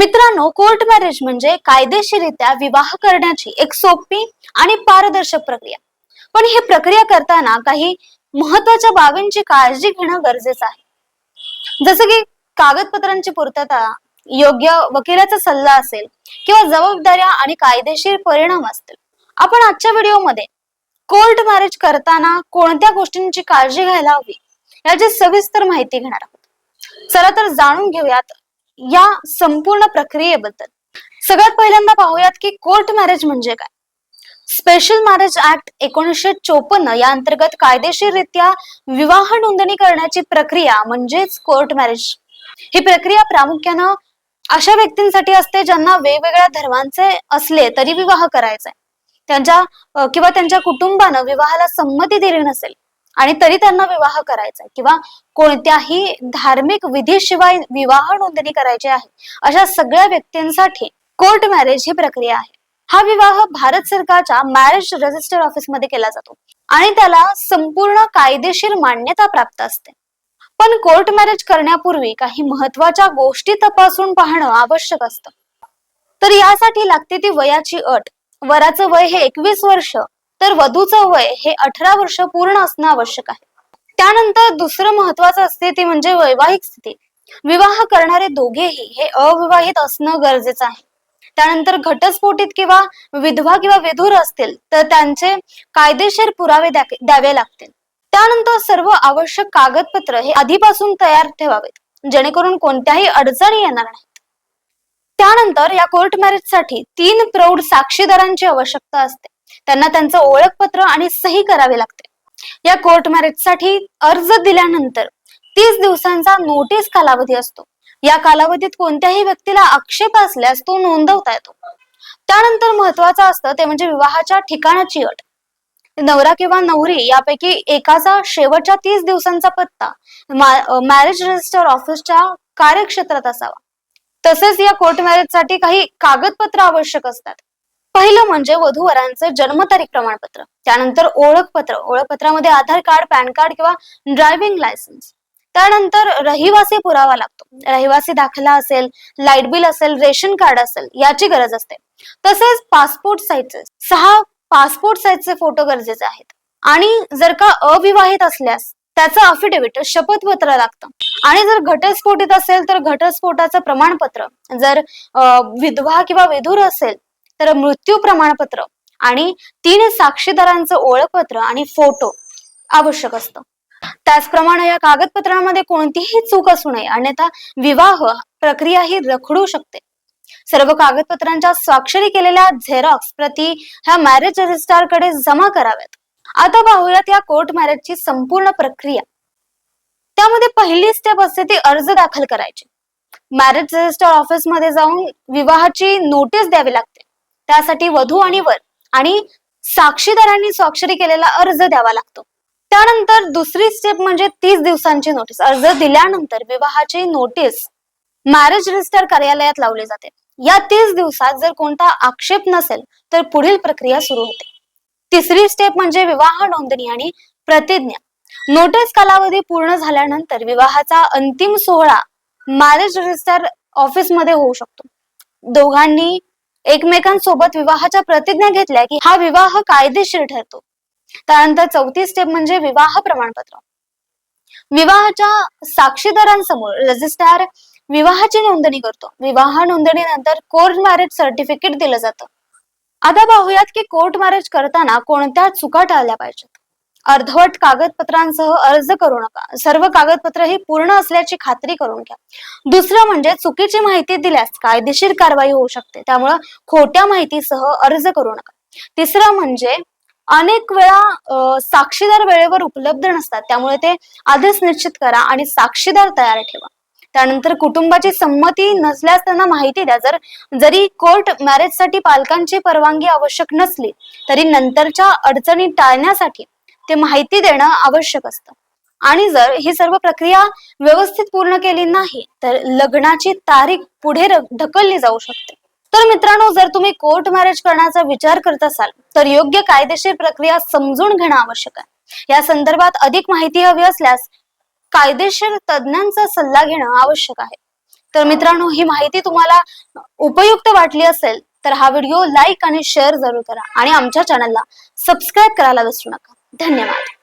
मित्रांनो court marriage म्हणजे कायदेशीरित्या विवाह करण्याची एक सोपी आणि पारदर्शक प्रक्रिया. पण ही प्रक्रिया करताना काही महत्त्वाच्या बाबींची काळजी घेणं गरजेचं आहे. जसं की कागदपत्रांची पूर्तता योग्य वकिलाचा सल्ला असेल किंवा जबाबदाऱ्या आणि कायदेशीर परिणाम असतील. आपण आजच्या व्हिडिओमध्ये कोर्ट मॅरेज करताना कोणत्या गोष्टींची काळजी घ्यायला हवी याची सविस्तर माहिती घेणार आहोत. चला तर जाणून घेऊयात या संपूर्ण प्रक्रियेबद्दल. सगळ्यात पहिल्यांदा पाहूयात की कोर्ट मॅरेज म्हणजे काय? स्पेशल मॅरेज ऍक्ट एकोणीसशे चोपन्न या अंतर्गत कायदेशीररित्या विवाह नोंदणी करण्याची प्रक्रिया म्हणजेच कोर्ट मॅरेज ही प्रक्रिया प्रामुख्यानं अशा व्यक्तींसाठी असते ज्यांना वेगवेगळ्या धर्मांचे असले तरी विवाह करायचा आहे. त्यांच्या किंवा त्यांच्या कुटुंबानं विवाहाला संमती दिली नसेल आणि तरी त्यांना विवाह करायचा आहे. किंवा कोणत्याही धार्मिक विधीशिवाय विवाह नोंदणी करायची आहे. अशा सगळ्या व्यक्तींसाठी कोर्ट मॅरेज ही प्रक्रिया आहे. हा विवाह भारत सरकारच्या मॅरेज रजिस्टर ऑफिसमध्ये केला जातो. आणि त्याला संपूर्ण कायदेशीर मान्यता प्राप्त असते. पण कोर्ट मॅरेज करण्यापूर्वी काही महत्त्वाच्या गोष्टी तपासून पाहणं आवश्यक असतं. तर यासाठी लागते ती वयाची अट. वराचं वय हे एकवीस वर्ष. तर वधूचं वय हे अठरा वर्ष पूर्ण असणं आवश्यक आहे. त्यानंतर दुसरं महत्वाचं असते ते म्हणजे वैवाहिक स्थिती. विवाह करणारे दोघेही हे अविवाहित असणं गरजेचं आहे. त्यानंतर घटस्फोटीत किंवा विधवा किंवा विधूर असतील तर त्यांचे कायदेशीर पुरावे द्यावे लागतील. त्यानंतर सर्व आवश्यक कागदपत्र हे आधीपासून तयार ठेवावेत जेणेकरून कोणत्याही अडचणी येणार नाहीत. त्यानंतर या कोर्ट मॅरेजसाठी तीन प्रौढ साक्षीदारांची आवश्यकता असते. त्यांना त्यांचं ओळखपत्र आणि सही करावी लागते. या कोर्ट मॅरेजसाठी अर्ज दिल्यानंतर तीस दिवसांचा नोटीस कालावधी असतो. या कालावधीत कोणत्याही व्यक्तीला आक्षेप असल्यास तो नोंदवता येतो. त्यानंतर महत्वाचं असतं ते म्हणजे विवाहाच्या ठिकाणाची अट. नवरा किंवा नवरी यापैकी एकाचा शेवटच्या तीस दिवसांचा पत्ता मॅरेज रजिस्टर ऑफिसच्या कार्यक्षेत्रात असावा. तसेच या कोर्ट मॅरेजसाठी काही कागदपत्र आवश्यक असतात. पहिलं म्हणजे वधूवरांचे जन्मतारीख प्रमाणपत्र. त्यानंतर ओळखपत्र ओळखपत्रामध्ये आधार कार्ड पॅन कार्ड किंवा ड्रायव्हिंग लायसन्स. त्यानंतर रहिवासी पुरावा लागतो. रहिवासी दाखला असेल लाइट बिल असेल रेशन कार्ड असेल याची गरज असते. तसेच पासपोर्ट साईजचे सहा पासपोर्ट साईजचे फोटो गरजेचे आहेत. आणि जर का अविवाहित असल्यास त्याचं अफिडेव्हिट शपथपत्र लागतं. आणि जर घटस्फोटित असेल तर घटस्फोटाचं प्रमाणपत्र जर विधवा किंवा विधूर असेल तर मृत्यू प्रमाणपत्र आणि तीन साक्षीदारांचं ओळखपत्र आणि फोटो आवश्यक असतं. त्याचप्रमाणे या कागदपत्रांमध्ये कोणतीही चूक असू नये अन्यथा विवाह प्रक्रिया ही रखडू शकते. सर्व कागदपत्रांच्या स्वाक्षरी केलेल्या झेरॉक्स प्रती ह्या मॅरेज रजिस्ट्रारकडे जमा कराव्यात. आता पाहूयात या कोर्ट मॅरेजची संपूर्ण प्रक्रिया. त्यामध्ये पहिली स्टेप असते ती अर्ज दाखल करायची. मॅरेज रजिस्टर ऑफिसमध्ये जाऊन विवाहाची नोटीस द्यावी लागते. त्यासाठी वधू आणि वर आणि साक्षीदारांनी स्वाक्षरी केलेला अर्ज द्यावा लागतो. त्यानंतर दुसरी स्टेप म्हणजे तीस दिवसांची नोटीस अर्ज दिल्यानंतर विवाहाची नोटीस मॅरेज रजिस्टर कार्यालयात लावली जाते. या तीस दिवसात जर कोणता आक्षेप नसेल तर पुढील प्रक्रिया सुरू होते. तिसरी स्टेप म्हणजे विवाह नोंदणी आणि प्रतिज्ञा. नोटीस कालावधी पूर्ण झाल्यानंतर विवाहाचा अंतिम सोहळा मॅरेज रजिस्टर ऑफिसमध्ये होऊ शकतो. दोघांनी एकमेकांसोबत विवाहाच्या प्रतिज्ञा घेतल्या की हा विवाह कायदेशीर ठरतो. त्यानंतर चौथी स्टेप म्हणजे विवाह प्रमाणपत्र. विवाहाच्या साक्षीदारांसमोर रजिस्ट्रार विवाहाची नोंदणी करतो. विवाह नोंदणीनंतर कोर्ट मॅरेज सर्टिफिकेट दिलं जातं. आता पाहूयात की कोर्ट मॅरेज करताना कोणत्या चुका टाळल्या पाहिजेत? अर्धवट कागदपत्रांसह अर्ज करू नका. सर्व कागदपत्र ही पूर्ण असल्याची खात्री करून घ्या. दुसरं म्हणजे चुकीची माहिती दिल्यास कायदेशीर कारवाई होऊ शकते. त्यामुळं खोट्या माहितीसह अर्ज करू नका. तिसरं म्हणजे अनेक वेळा साक्षीदार वेळेवर उपलब्ध नसतात. त्यामुळे ते आधीच निश्चित करा आणि साक्षीदार तयार ठेवा. त्यानंतर कुटुंबाची संमती नसल्यास त्यांना माहिती द्या. जर जरी कोर्ट मॅरेजसाठी पालकांची परवानगी आवश्यक नसली तरी नंतरच्या अडचणी टाळण्यासाठी ते माहिती देणं आवश्यक असतं. आणि जर ही सर्व प्रक्रिया व्यवस्थित पूर्ण केली नाही तर लग्नाची तारीख पुढे ढकलली जाऊ शकते. तर मित्रांनो जर तुम्ही कोर्ट मॅरेज करण्याचा विचार करत असाल तर योग्य कायदेशीर प्रक्रिया समजून घेणं आवश्यक आहे. या संदर्भात अधिक माहिती हवी असल्यास कायदेशीर तज्ञांचा सल्ला घेणं आवश्यक आहे. तर मित्रांनो ही माहिती तुम्हाला उपयुक्त वाटली असेल तर हा व्हिडिओ लाईक आणि शेअर जरूर करा आणि आमच्या चॅनलला सबस्क्राईब करायला विसरू नका. धन्यवाद.